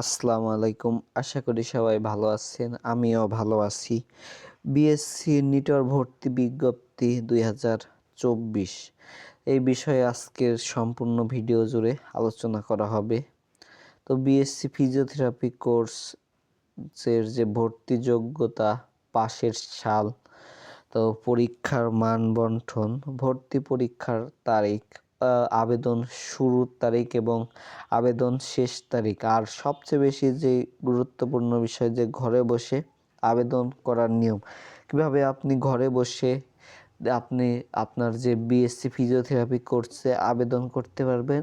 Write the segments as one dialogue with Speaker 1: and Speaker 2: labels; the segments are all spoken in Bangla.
Speaker 1: আসসালামু আলাইকুম। আশা করি সবাই ভালো আছেন, আমিও ভালো আছি। বিএসসি নিটর ভর্তি বিজ্ঞপ্তি দুই হাজার চব্বিশ। এই বিষয়ে আজকের সম্পূর্ণ ভিডিও জুড়ে আলোচনা করা হবে। তো বিএসসি ফিজিওথেরাপি কোর্সের যে ভর্তি যোগ্যতা, পাশের সাল, তো পরীক্ষার মান বন্টন, ভর্তি পরীক্ষার তারিখ আবেদন শুরুর তারিখ এবং আবেদন শেষ তারিখ। আর সবচেয়ে বেশি যে গুরুত্বপূর্ণ বিষয় যে ঘরে বসে আবেদন করার নিয়ম, কীভাবে আপনি ঘরে বসে আপনি আপনার যে বিএসসি ফিজিওথেরাপি কোর্সে আবেদন করতে পারবেন,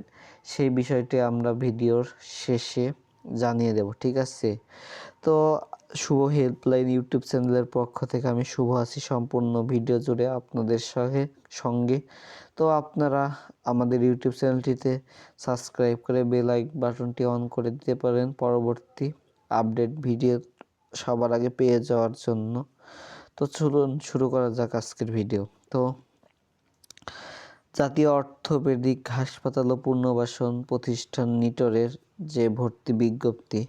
Speaker 1: সেই বিষয়টি আমরা ভিডিওর শেষে জানিয়ে দেব, ঠিক আছে? তো শুভ হেল্পলাইন ইউটিউব চ্যানেলের পক্ষ থেকে আমি শুভ আছি সম্পূর্ণ ভিডিও জুড়ে আপনাদের সঙ্গে সঙ্গে। তো আপনারা আমাদের ইউটিউব চ্যানেলটিতে সাবস্ক্রাইব করে বেল আইক বাটনটি অন করে দিতে পারেন পরবর্তী আপডেট ভিডিও সবার আগে পেয়ে যাওয়ার জন্য। তো চলুন শুরু করা যাক আজকের ভিডিও। তো জাতীয় অর্থোপেডিক হাসপাতাল ও পুনর্বাসন প্রতিষ্ঠান নিটরের যে ভর্তি বিজ্ঞপ্তি,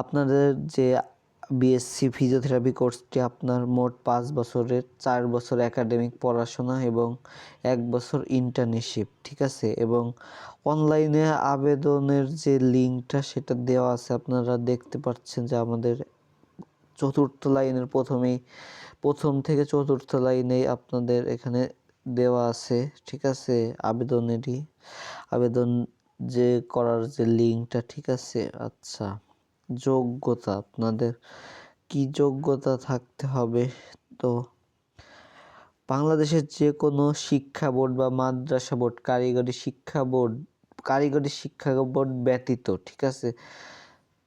Speaker 1: আপনাদের যে বিএসসি ফিজিওথেরাপি কোর্সটি আপনার মোট পাঁচ বছরের চার বছর একাডেমিক পড়াশোনা এবং এক বছর ইন্টার্নশিপ ঠিক আছে? এবং অনলাইনে আবেদনের যে লিঙ্কটা সেটা দেওয়া আছে। আপনারা দেখতে পাচ্ছেন যে আমাদের চতুর্থ লাইনের প্রথমেই, প্রথম থেকে চতুর্থ লাইনেই আপনাদের এখানে দেওয়া আছে, ঠিক আছে? আবেদনেরই, আবেদন যে করার যে লিঙ্কটা ঠিক আছে? আচ্ছা। যোগ্যতা, আপনাদের কি যোগ্যতা থাকতে হবে? তো বাংলাদেশের যে কোনো শিক্ষা বোর্ড বা মাদ্রাসা বোর্ড, কারিগরি শিক্ষা বোর্ড, কারিগরি শিক্ষা বোর্ড ব্যতীত, ঠিক আছে?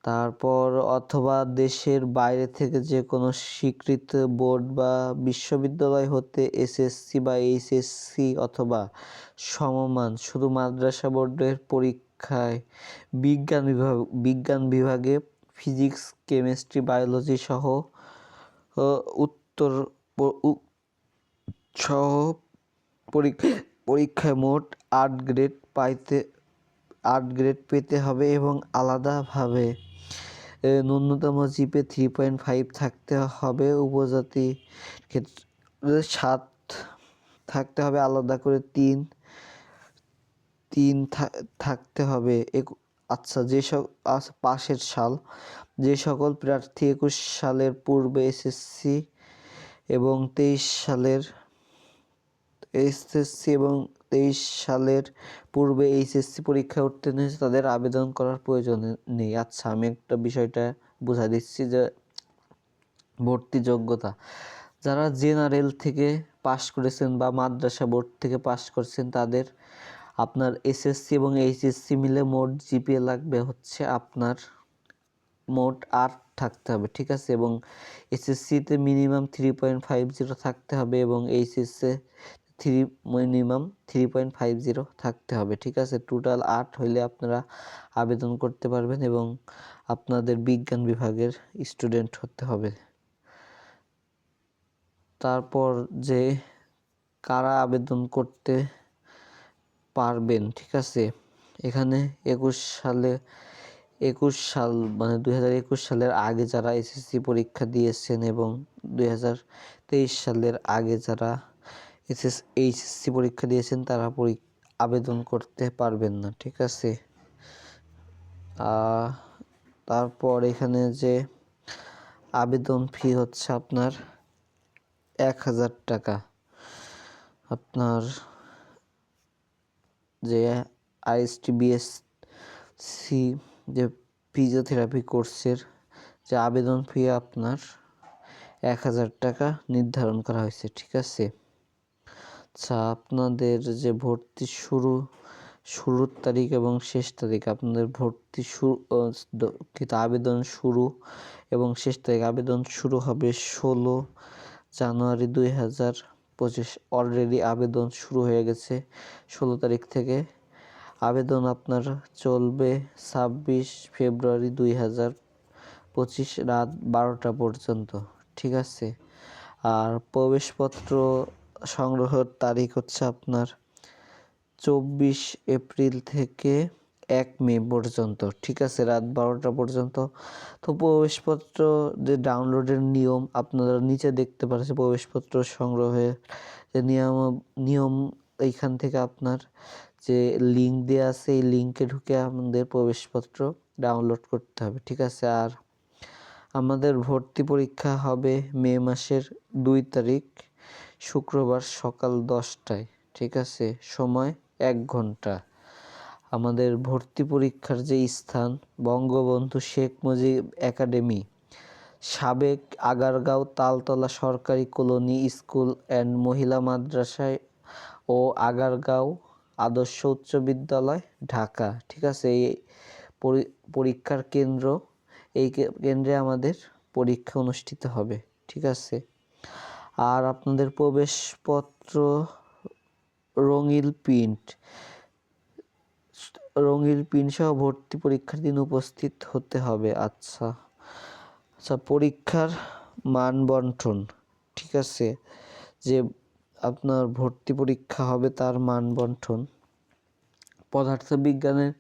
Speaker 1: তারপর অথবা দেশের বাইরে থেকে যে কোনো স্বীকৃত বোর্ড বা বিশ্ববিদ্যালয় হতে এসএসসি বা এইচএসসি অথবা সমমান, শুধু মাদ্রাসা বোর্ডের পরীক্ষায় বিজ্ঞান বিভাগ বিজ্ঞান বিভাগে ফিজিক্স, কেমিস্ট্রি, বায়োলজি সহ উত্তর সহ পরীক্ষা পরীক্ষায় মোট আট গ্রেড পাইতে আট গ্রেড পেতে হবে এবং আলাদাভাবে ন্যূনতম জিপে থ্রি পয়েন্ট ফাইভ থাকতে হবে। উপজাতি ক্ষেত্রে সাত থাকতে হবে, আলাদা করে তিন। তিন থাকতে হবে। আচ্ছা যে পাশের সাল। যে সকল প্রার্থী একুশ সালের পূর্বে এসএসসি এবং তেইশ সালের এসএসসি এবং তেইশ সালের পূর্বে এইচএসসি পরীক্ষায় উত্তীর্ণ হয়েছে, তাদের আবেদন করার প্রয়োজন নেই। আচ্ছা আমি একটা বিষয়টা বুঝাই দিচ্ছি যে ভর্তি যোগ্যতা। যারা জেনারেল থেকে পাশ করেছেন বা মাদ্রাসা বোর্ড থেকে পাশ করেছেন, তাদের আপনার এসএসসি এবং এইচএসসি মিলে মোট জিপিএ লাগবে হচ্ছে আপনার মোট আট থাকতে হবে, ঠিক আছে? এবং এসএসসিতে minimum three point five zero থাকতে হবে এবং HSC three minimum three point five zero থাকতে হবে, ঠিক আছে? টোটাল আট হইলে আপনারা আবেদন করতে পারবেন এবং আপনাদের বিজ্ঞান বিভাগের স্টুডেন্ট হতে হবে। তারপর যে কারা আবেদন করতে পারবেন, ঠিক আছে? এখানে একুশ সালে, একুশ সাল মানে দুই হাজার একুশ সালের আগে যারা এসএসসি পরীক্ষা দিয়েছেন এবং দুই হাজার তেইশ সালের আগে যারা এসএস, এইচএসসি পরীক্ষা দিয়েছেন, তারা আবেদন করতে পারবেন না, ঠিক আছে? তারপর এখানে যে আবেদন ফি হচ্ছে আপনার এক হাজার টাকা। আপনার যে আইএসটিবিএস সি যে ফিজিওথেরাপি কোর্সের যে আবেদন ফি আপনার এক হাজার টাকা নির্ধারণ করা হয়েছে, ঠিক আছে? আচ্ছা আপনাদের যে ভর্তি শুরু, শুরুর তারিখ এবং শেষ তারিখ, আপনাদের ভর্তি শুরু আবেদন শুরু এবং শেষ তারিখ, আবেদন শুরু হবে ষোলো জানুয়ারি দুই হাজার পঁচিশ অলরেডি আবেদন শুরু হয়ে গেছে ষোলো তারিখ থেকে। আবেদন আপনার চলবে ছাব্বিশ ফেব্রুয়ারি দুই হাজার পঁচিশ রাত বারোটা পর্যন্ত, ঠিক আছে? আর প্রবেশপত্র সংগ্রহের তারিখ হচ্ছে আপনার চব্বিশ এপ্রিল থেকে এক মে পর্যন্ত, ঠিক আছে? রাত বারোটা পর্যন্ত। তো প্রবেশপত্র যে ডাউনলোডের নিয়ম, আপনারা নিচে দেখতে পাচ্ছেন প্রবেশপত্র সংগ্রহের যে নিয়ম নিয়ম এইখান থেকে আপনার যে লিঙ্ক দেওয়া আছে, এই লিঙ্কে ঢুকে আমাদের প্রবেশপত্র ডাউনলোড করতে হবে, ঠিক আছে? আর আমাদের ভর্তি পরীক্ষা হবে মে মাসের দুই তারিখ, শুক্রবার সকাল দশটায়, ঠিক আছে? সময় এক ঘণ্টা। আমাদের ভর্তি পরীক্ষার যে স্থান, বঙ্গবন্ধু শেখ মুজিব একাডেমি, সাবেক আগারগাঁও তালতলা সরকারি কলোনি স্কুল অ্যান্ড মহিলা মাদ্রাসায় ও আগারগাঁও আদর্শ উচ্চ বিদ্যালয়, ঢাকা। ঠিক আছে, এই পরি- পরীক্ষার কেন্দ্র, এই কেন্দ্রে আমাদের পরীক্ষা অনুষ্ঠিত হবে। ঠিক আছে, আর আপনাদের প্রবেশপত্র রঙিন প্রিন্ট। রঙিন প্রিন্ট সহ ভর্তি পরীক্ষার দিন উপস্থিত হতে হবে। আচ্ছা আচ্ছা পরীক্ষার মান বন্টন, ঠিক আছে, যে আপনার ভর্তি পরীক্ষা হবে তার মান বন্টন। পদার্থবিজ্ঞানের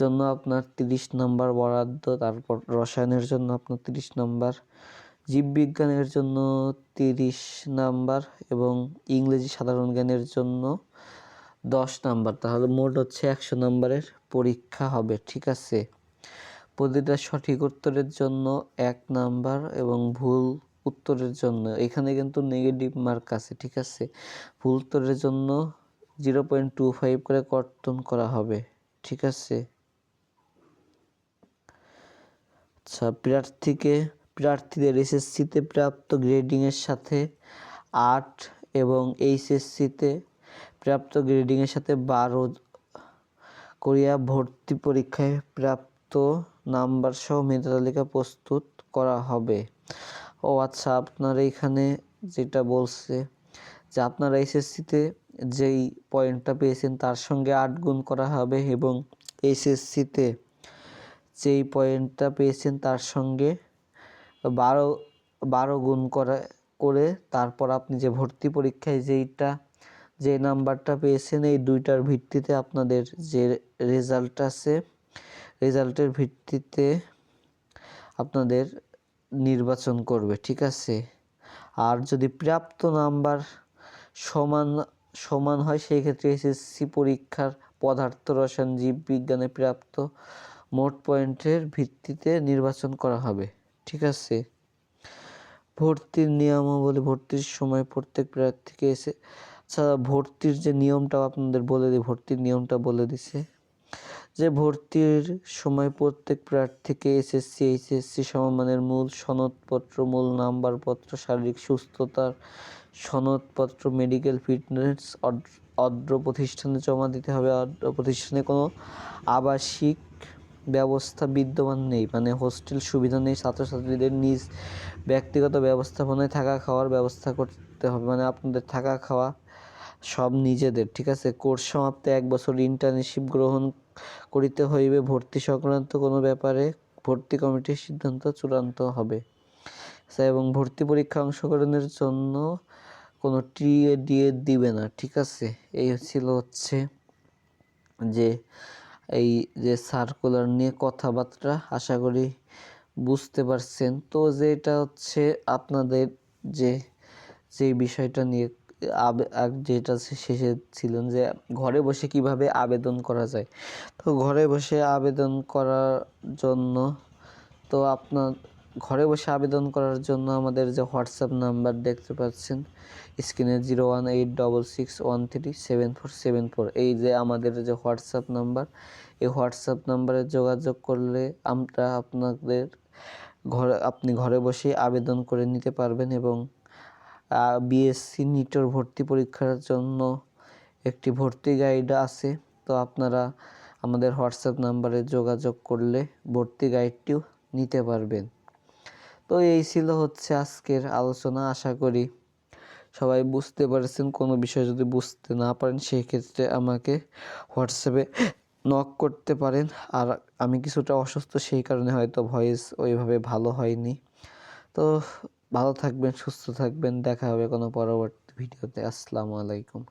Speaker 1: জন্য আপনার তিরিশ নাম্বার বরাদ্দ, তারপর রসায়নের জন্য আপনার তিরিশ নাম্বার, জীববিজ্ঞানের জন্য তিরিশ নাম্বার এবং ইংরেজি সাধারণ জ্ঞানের জন্য দশ নাম্বার, তাহলে মোট হচ্ছে একশো নাম্বারের পরীক্ষা হবে, ঠিক আছে? প্রতিটা সঠিক উত্তরের জন্য এক নাম্বার এবং ভুল উত্তরের জন্য, এখানে কিন্তু নেগেটিভ মার্ক আছে, ঠিক আছে? ভুল উত্তরের জন্য জিরো পয়েন্ট টু ফাইভ করে কর্তন করা হবে, ঠিক আছে? আচ্ছা প্রার্থীকে, প্রার্থীদের এসএসসিতে প্রাপ্ত গ্রেডিংয়ের সাথে আট এবং এইচএসসিতে প্রাপ্ত গ্রেডিংয়ের সাথে বারো করিয়া ভর্তি পরীক্ষায় প্রাপ্ত নাম্বার সহ মেধা তালিকা প্রস্তুত করা হবে। ও আচ্ছা আপনার এইখানে যেটা বলছে যে আপনারা এসএসসিতে যেই পয়েন্টটা পেয়েছেন তার সঙ্গে আট গুণ করা হবে এবং এইচএসসিতে যেই পয়েন্টটা পেয়েছেন তার সঙ্গে বারো বারো গুণ করা, করে তারপর আপনি যে ভর্তি পরীক্ষায় যেইটা যে নাম্বারটা পেয়েছেন, এই দুইটার ভিত্তিতে আপনাদের যে রেজাল্ট আছে রেজাল্টের ভিত্তিতে আপনাদের নির্বাচন করবে, ঠিক আছে? আর যদি প্রাপ্ত নাম্বার সমান সমান হয়, সেই ক্ষেত্রে এসএসসি পরীক্ষার পদার্থ রসায়ন জীববিজ্ঞানে প্রাপ্ত মোট পয়েন্টের ভিত্তিতে নির্বাচন করা হবে, ঠিক আছে? ভর্তির নিয়মাবলী, ভর্তির সময় প্রত্যেক প্রার্থীকে এসে আচ্ছা ভর্তির যে নিয়মটা আপনাদের বলে দিই, ভর্তির নিয়মটা বলে দিছে। যে ভর্তির সময় প্রত্যেক প্রার্থীকে এসএসসি, এইচএসসি সমমানের মূল সনদপত্র, মূল নাম্বারপত্র, শারীরিক সুস্থতার সনদপত্র, মেডিকেল ফিটনেস অদ্র প্রতিষ্ঠানে জমা দিতে হবে। অদ্র প্রতিষ্ঠানে কোনো আবাসিক ব্যবস্থা বিদ্যমান নেই মানে হোস্টেল সুবিধা নেই, ছাত্রছাত্রীদের নিজ ব্যক্তিগত ব্যবস্থাপনায় থাকা খাওয়ার ব্যবস্থা করতে হবে মানে আপনাদের থাকা খাওয়া সব নিজেদের ঠিক আছে? কোর্স সমাপ্তে এক বছর ইন্টার্নশিপ গ্রহণ করিতে হইবে ভর্তি সংক্রান্ত কোনো ব্যাপারে ভর্তি কমিটির সিদ্ধান্ত চূড়ান্ত হবে। আচ্ছা, এবং ভর্তি পরীক্ষা অংশগ্রহণের জন্য কোনো টিএ ডিএ দিবে না ঠিক আছে? এই ছিল হচ্ছে যে এই যে সার্কুলার নিয়ে কথাবার্তা আশা করি বুঝতে পারছেন। তো যেটা হচ্ছে আপনাদের যে যে বিষয়টা নিয়ে যেটা শেষে ছিলেন যে ঘরে বসে কীভাবে আবেদন করা যায়। তো ঘরে বসে আবেদন করার জন্য তো আপনার, ঘরে বসে আবেদন করার জন্য আমাদের যে হোয়াটসঅ্যাপ নাম্বার দেখতে পাচ্ছেন, স্ক্রিনে zero one eight double six one three seven four seven four. এই যে আমাদের যে হোয়াটসঅ্যাপ নাম্বার, এই হোয়াটসঅ্যাপ নাম্বারে যোগাযোগ করলে আমরা আপনাদের ঘরে, আপনি ঘরে বসে আবেদন করে নিতে পারবেন এবং বিএসসি নিটোর ভর্তি পরীক্ষার জন্য একটি ভর্তি গাইড আছে। তো আপনারা আমাদের হোয়াটসঅ্যাপ নাম্বারে যোগাযোগ করলে ভর্তি গাইডটিও নিতে পারবেন। তো এই ছিল হচ্ছে আজকের আলোচনা, আশা করি সবাই বুঝতে পারছেন। কোনো বিষয় যদি বুঝতে না পারেন সেই ক্ষেত্রে আমাকে হোয়াটসঅ্যাপে নক করতে পারেন। আর আমি কিছুটা অসুস্থ, সেই কারণে হয়তো ভয়েস ওইভাবে ভালো হয়নি। তো ভালো থাকবেন সুস্থ থাকবেন। দেখা হবে কোনো পরবর্তী ভিডিওতে। আসসালামু আলাইকুম।